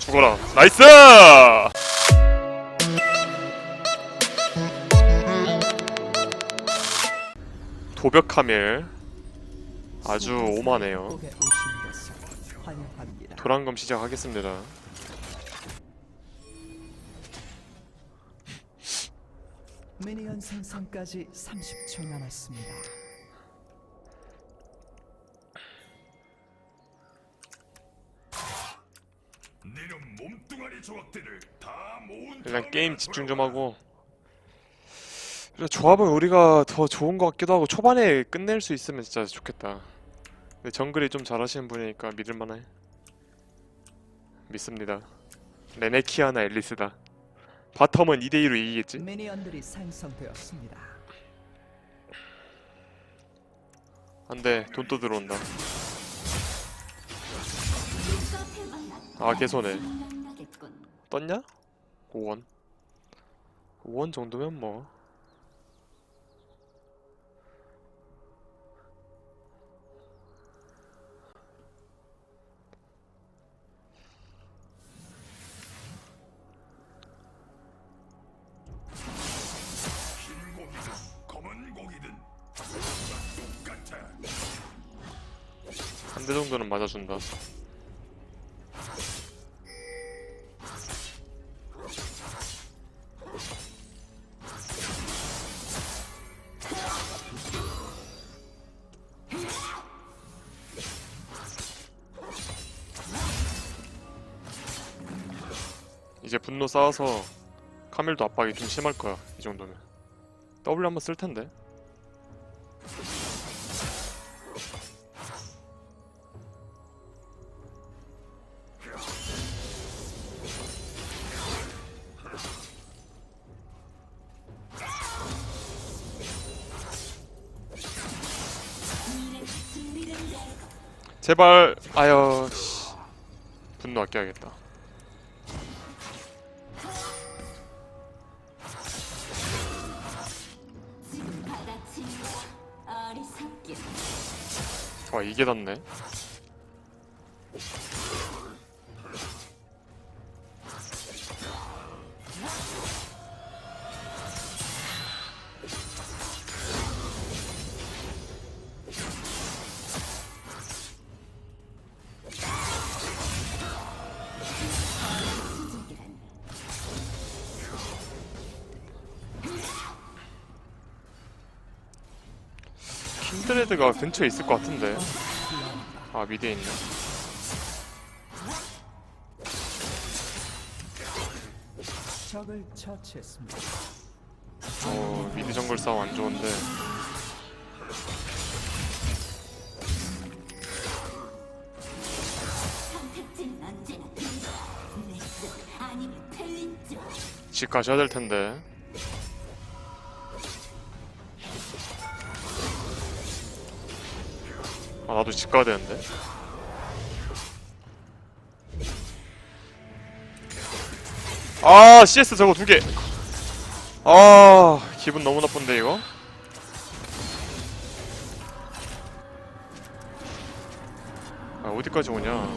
죽어라 나이스 도벽 카밀 아주 오만해요. 도란검 시작하겠습니다 미니언 생성까지 30초 남았습니다. 니는 몸뚱아리 조각들을 다 모은 일단 게임 집중 좀 하고. 그래, 조합은 우리가 더 좋은 것 같기도 하고 초반에 끝낼 수 있으면 진짜 좋겠다. 근데 정글이 좀 잘하시는 분이니까 믿을만해. 믿습니다. 레네키아나 앨리스다. 바텀은 2대2로 이기겠지? 미니언들이 생성되었습니다. 안돼. 돈 또 들어온다. 아 개손해 떴냐? 5원 5원 정도면 뭐흰 고기든 검은 고기든 다 똑같아. 한대 정도는 맞아준다 분노 쌓아서 카밀도 압박이 좀 심할 거야 이 정도면. W 한번 쓸 텐데. 제발 아유 씨. 분노 아껴야겠다 와 이게 닿네 킨드레드가 근처에 있을 것 같은데. 아 미드에 있네. 어 미드 정글 싸움 안 좋은데. 틀린 쪽. 집 가셔야 될 텐데 아 나도 집 가야 되는데. 아 CS 저거 두개. 아 기분 너무 나쁜데 이거? 아 어디까지 오냐?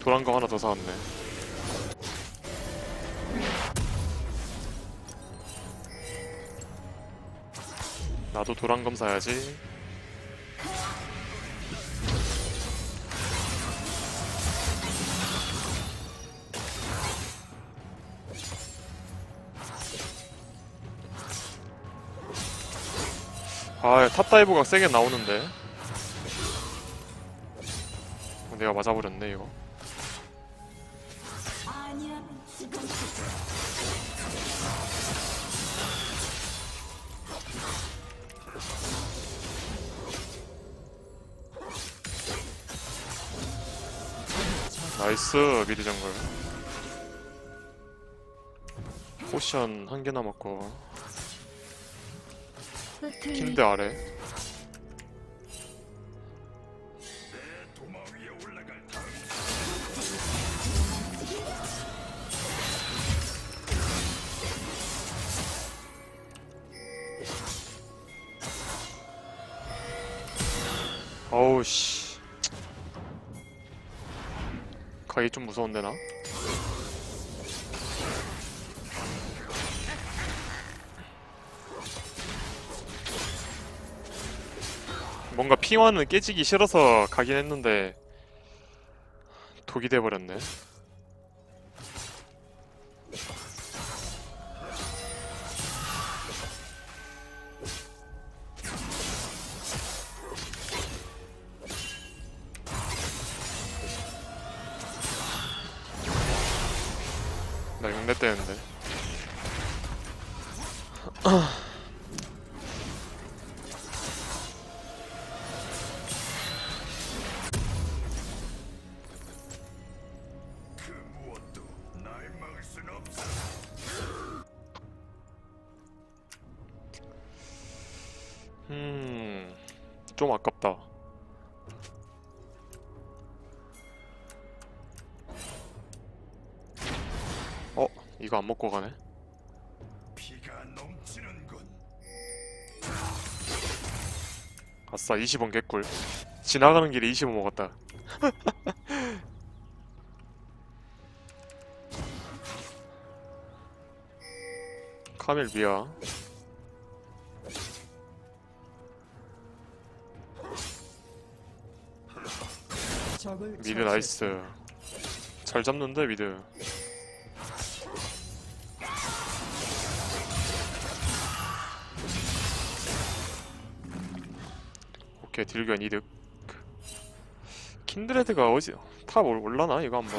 도란 거 하나 더 사왔네. 나도 도란검 사야지. 아, 탑다이브가 세게 나오는데. 어, 내가 맞아버렸네, 이거. 나이스 미드 정글. 포션 한 개 남았고. 킨드 아래. 내 도마 위에 올라갈 다 어우 씨 가기 좀 무서운데 나? 뭔가 핑화는 깨지기 싫어서 가긴 했는데 독이 돼버렸네 나 6렙 되는데 그 무엇도 날 막을 순 없어. 음... 좀 아깝다 이거 안 먹고 가네? 피가 넘치는군. 아싸 20원 개꿀 지나가는 길에 20원 먹었다 카멜 미야 미드. 나이스 잘 잡는데 미드 오케이 딜견 이득. 킨드레드가 어디 탑 올- 올라나? 이거 한번.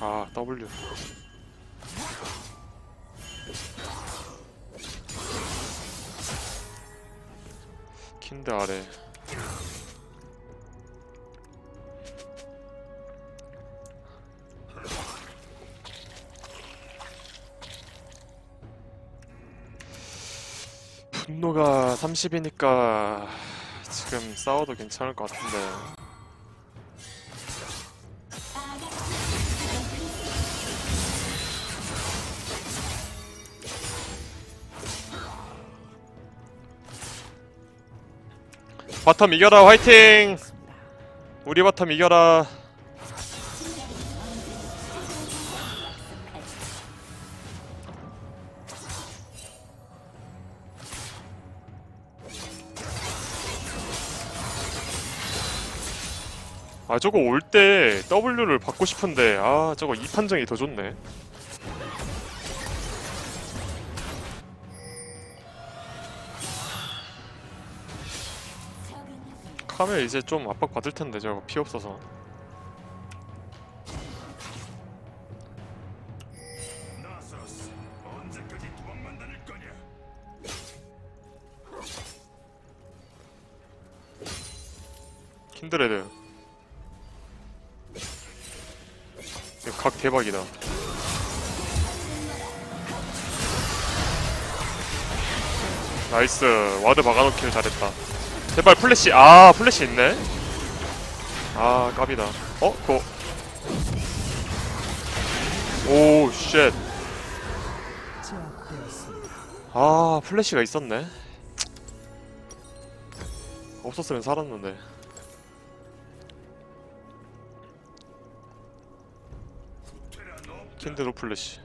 아 W. 킨드 아래 분노가 30이니까 지금 싸워도 괜찮을 것 같은데. 바텀 이겨라 화이팅! 우리 바텀 이겨라 아 저거 올 때 W를 받고 싶은데 아 저거 이 판정이 더 좋네 카멜 이제 좀 압박 받을 텐데 저거 피 없어서? 킨드레드 각 대박이다. 나이스. 와드 막아놓기를 잘했다. 제발 플래시 아 플래시 있네? 아 깝이다. 어? 그거. 오쉣. 제압되었습니다. 아 플래시가 있었네. 없었으면 살았는데 킨드로 플래시.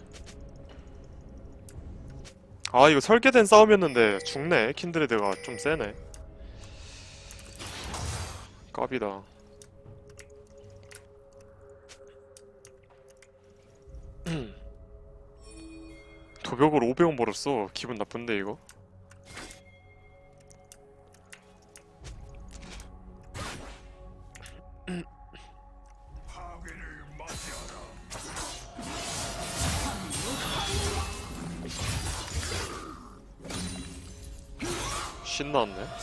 아 이거 설계된 싸움이었는데 죽네. 킨드레드가 좀 세네. 깝이다. 도벽으로 500원 벌었어. 기분 나쁜데 이거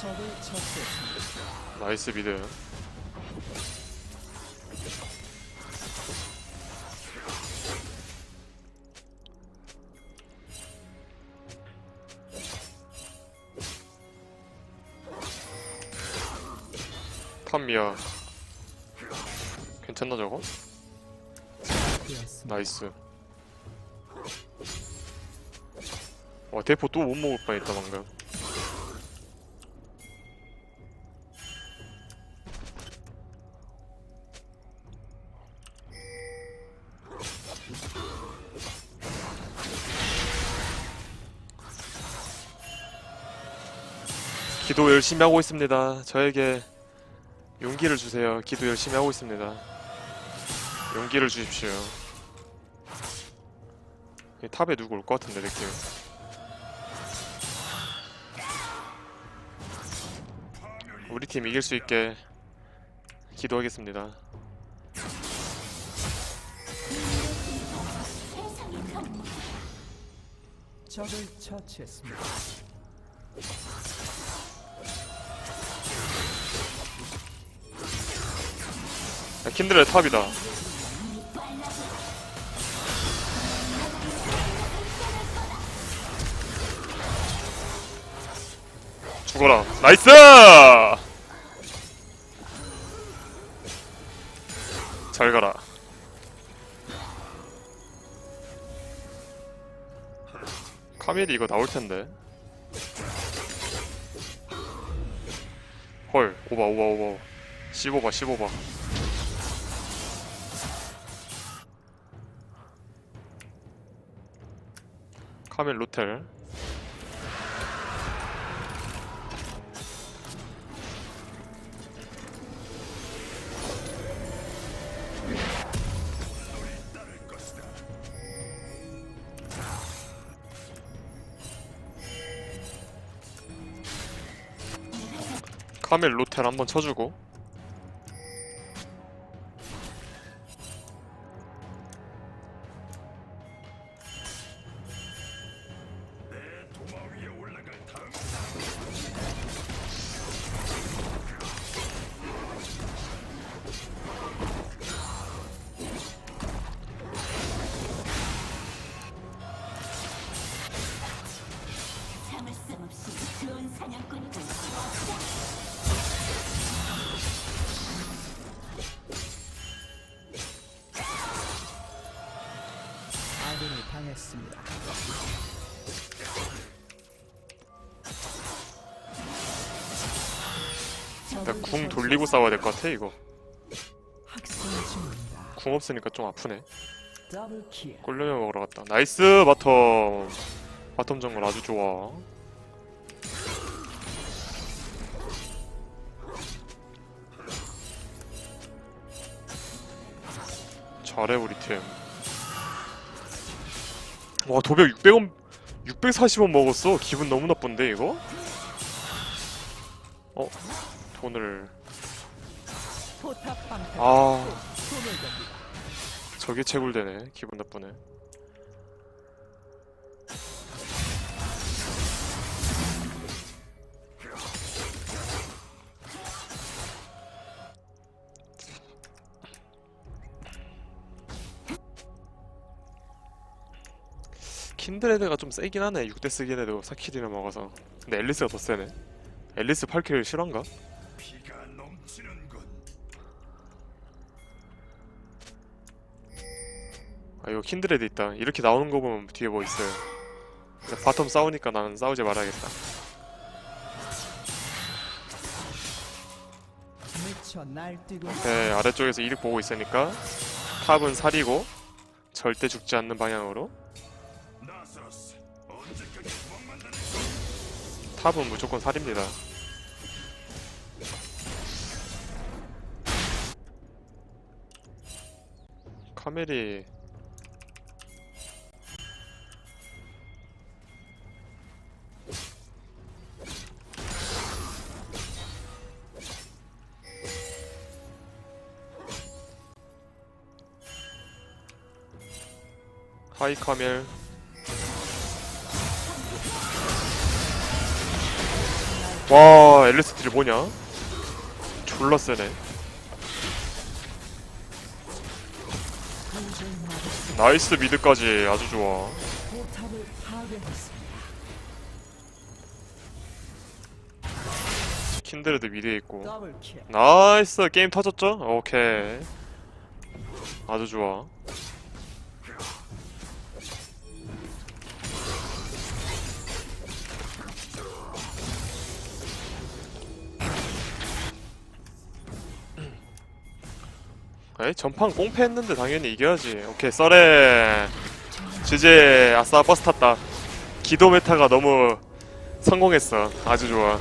적을 처치했습니다. 나이스 미드 탐미야 버텼나 저거? 되었습니다. 나이스 와 대포 또 못 먹을 뻔했다 방금 기도 열심히 하고 있습니다. 저에게 용기를 주세요. 기도 열심히 하고 있습니다. 용기를 주십시오. 이 탑에 누구 올 것 같은데 느낌. 우리 팀 이길 수 있게 기도하겠습니다. 적을 처치했습니다. 야, 킨드레 탑이다. 죽어라. 나이스! 잘 가라. 카멜이 이거 나올 텐데. 헐 오바 오바 오바. 15바 15바 카멜 로텔. 카멜 로텔 한번 쳐주고 나궁 돌리고 싸워야 될 것 같아 이거. 궁 없으니까 좀 아프네. 꼴려면 먹으러 갔다 나이스 바텀 바텀 정글 아주 좋아 잘해 우리 팀와 도벽 600원 640원 먹었어 기분 너무 나쁜데 이거? 어? 돈을. 아. 저게 채굴되네. 기분 나쁘네. 킨드레드가 좀 세긴 하네. 6대 쓰긴 해도 4킬이나 먹어서. 근데 앨리스가 더 세네. 앨리스 8킬 실화인가? 피가 아 이거 킨드레드 있다. 이렇게 나오는 거 보면 뒤에 뭐 있어요. 바텀 싸우니까 나는 싸우지 말아야겠다. 네 아래쪽에서 이득 보고 있으니까 탑은 살이고 절대 죽지 않는 방향으로. 탑은 무조건 살입니다. 카멜이 하이 카멜 와딜 뭐냐 졸라 세네. 나이스 미드까지 아주 좋아. 킨드레드 미드에 있고. 나이스 게임 터졌죠? 오케이 아주 좋아. 에이 전판 꽁패했는데 당연히 이겨야지. 오케이 썰에 지제 아싸 버스 탔다. 기도 메타가 너무 성공했어. 아주 좋아.